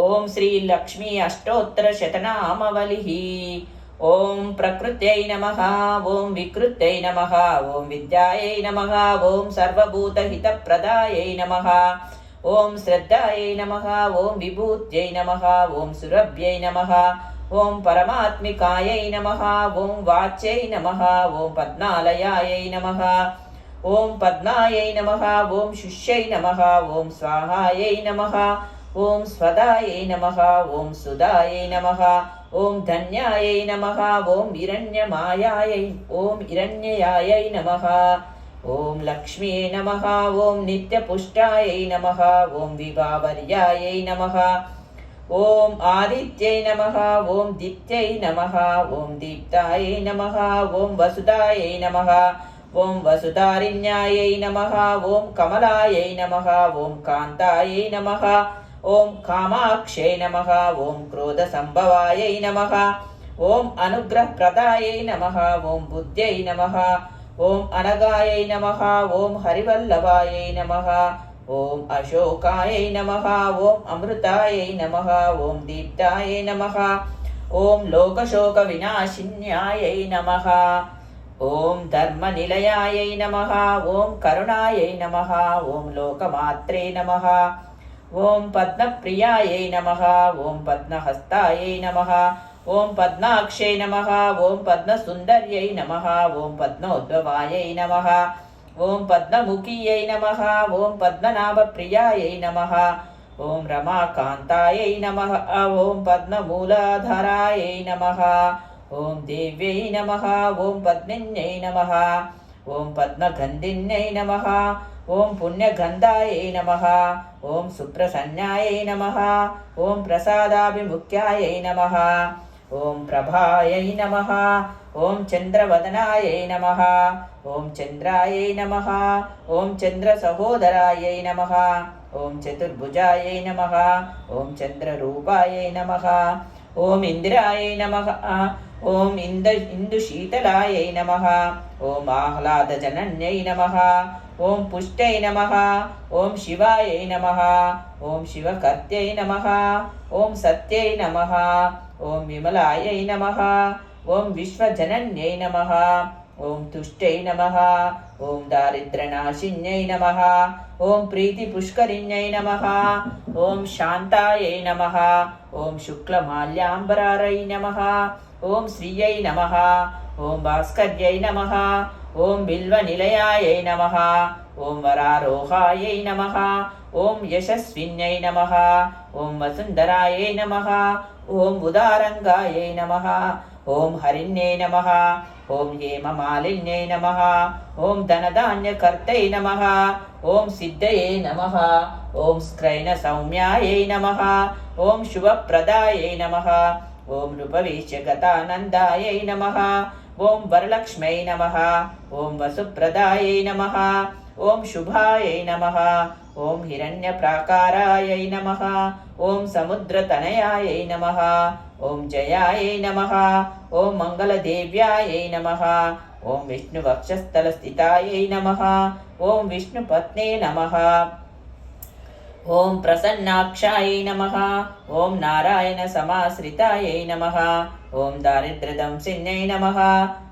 ఓం శ్రీ లక్ష్మీ అష్టోత్తర శతనామవలి ఓం ప్రకృత్యై నమ ఓం వికృత్యై నమ ఓం విద్యాయై నమ ఓం సర్వభూతహితప్రదాయై నమ. ఓం శ్రద్ధాయై నమ ఓం విభూత్యై నమ ఓం సురభ్యై నమ. ఓం పరమాత్మికాయై నమ ఓం వాచ్యై నమ ఓం పద్మాలయాయై నమ. ఓం పద్మాయై నమ ఓం శిష్యై నమ ఓం స్వాహాయై నమ. ఓం స్వదాయై నమ ఓం సుదాయై నమ ఓం ధన్యాయై నమ ఓం హిరణ్యమాయాయై ఓం హిరణ్యయాయై నమ ఓం లక్ష్మ్యై నమ ఓం నిత్యపుష్టాయై నమ ఓం విభావర్యాయై నమ ఓం ఆదిత్యై నమ ఓం దిత్యై నమ ఓం దీప్తాయై నమ ఓం వసుదాయై నమ ఓం వసుధారిణ్యాయై నమ ఓం కమలాయై నమ ఓం కాంతాయై నమ ఓం కామాక్షై నమ ఓం క్రోధ క్రోధసంభవాయై నమ ఓం అనుగ్రహ అనుగ్రహప్రదాయై నమ ఓం బుద్ధ్యై నమ ఓం అనగాయై నమ ఓం హరివల్లభాయై నమ ఓం అశోకాయై నమ ఓం అమృతాయై నమ ఓం దీప్తాయై నమ ఓం లోకశోక వినాశిన్యాయై నమ ఓం ధర్మనిలయాయై నమ ఓం కరుణాయై నమ ఓం లోకమాత్రే నమ ఓం పద్మప్రియాయై నమ ఓం పద్మహస్తాయై నమ ఓం పద్మాక్షై నమ ఓం పద్మసుందర్యై నమ ఓం పద్మోద్భవాయై నమ ఓం పద్మముఖీయై నమ ఓం పద్మనాభప్రియాయై నమ ఓం రమాకాంతాయై నమ ఓం పద్మమూలాధారాయై నమ ఓం దేవ్యై నమ ఓం పద్మిన్యై నమ ఓం పద్మగంధిన్యై నమ ఓం పుణ్యగంధాయై నమ ఓం సుప్రసన్యాయై నమ ఓం ప్రసాదాభిముఖ్యాయై నమ ఓం ప్రభాయై నమ ఓం చంద్రవదనాయై నమ ఓం చంద్రాయై నమ ఓం చంద్రసహోదరాయై నమ ఓం చతుర్భుజాయై నమ ఓం చంద్రరూపాయై నమ ఓం ఇందిరాయై నమ ఓం ఇంద ఇందుశీతలాయై నమ ఓం ఆహ్లాదజనన్యై నమ ఓం పుష్టై నమ ఓం శివాయై నమ ఓం శివకర్త్యై నమ ఓం సత్యై నమ ఓం విమలాయై నమ ఓం విశ్వజనన్యై నమ ఓం తుష్టై నమ ఓం దారిద్రనాశిన్యై నమ ఓం ప్రీతిపుష్కరిణ్యై నమ ఓం శాంతాయై నమ ఓం శుక్లమాల్యాంబరారై నమ ఓం శ్రీయై నమ ఓం భాస్కర్యై నమ ఓం బిల్వ నిలయాయై నమ ఓం వరారోహాయై నమ ఓం యశస్విన్యై నమ ఓం వసుంధరాయై నమ ఓం ఉదారంగాయై నమ ఓం హరిణ్యై నమ ఓం హేమమాలిన్యై నమ ఓం ధనధాన్యకర్తై నమ ఓం సిద్ధయే నమ ఓం స్క్రైణ సౌమ్యాయై నమ ఓం శుభప్రదాయై నమ ఓం నృపవీశ్యగతానందాయై నమ. ఓం వరలక్ష్మై నమ. ఓం వసుప్రదాయై నమ. ఓం శుభాయై నమ. ఓం హిరణ్యప్రాకారాయై నమ. ఓం సముద్రతనయాయై నమ. ఓం జయాయై నమ. ఓం మంగళదేవ్యాయై నమ. ఓం విష్ణువక్షస్థలస్థితాయై నమ. ఓం విష్ణుపత్నే నమ. ఓం ప్రసన్నాక్షాయ నమ. ఓం నారాయణ సమాశ్రితాయ నమ. ఓం దారిద్ర్యదంసిన్యై నమ.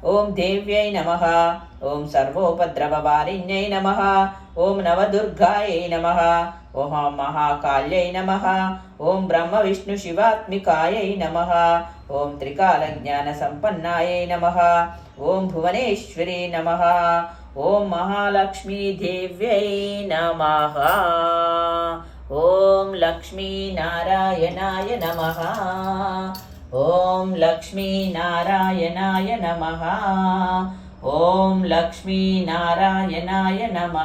ఓం దేవ్యై నమ. ఓం సర్వోపద్రవవారిణ్యై నమ. ఓం నవదుర్గాయై నమ. ఓం మహాకాళ్యై నమ. ఓం బ్రహ్మ విష్ణు శివాత్మికాయై నమ. ఓం త్రికాల జ్ఞాన సంపన్నాయై నమ. ఓం భువనేశ్వరి నమ. ఓం మహాలక్ష్మీదేవ్యై నమ. ఓం లక్ష్మీనారాయణాయ నమ. ఓం లక్ష్మీనారాయణాయ నమ. ఓం లక్ష్మీనారాయణాయ నమ.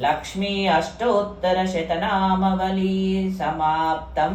లక్ష్మీ అష్టోత్తరశతనామవళీ సమాప్తం.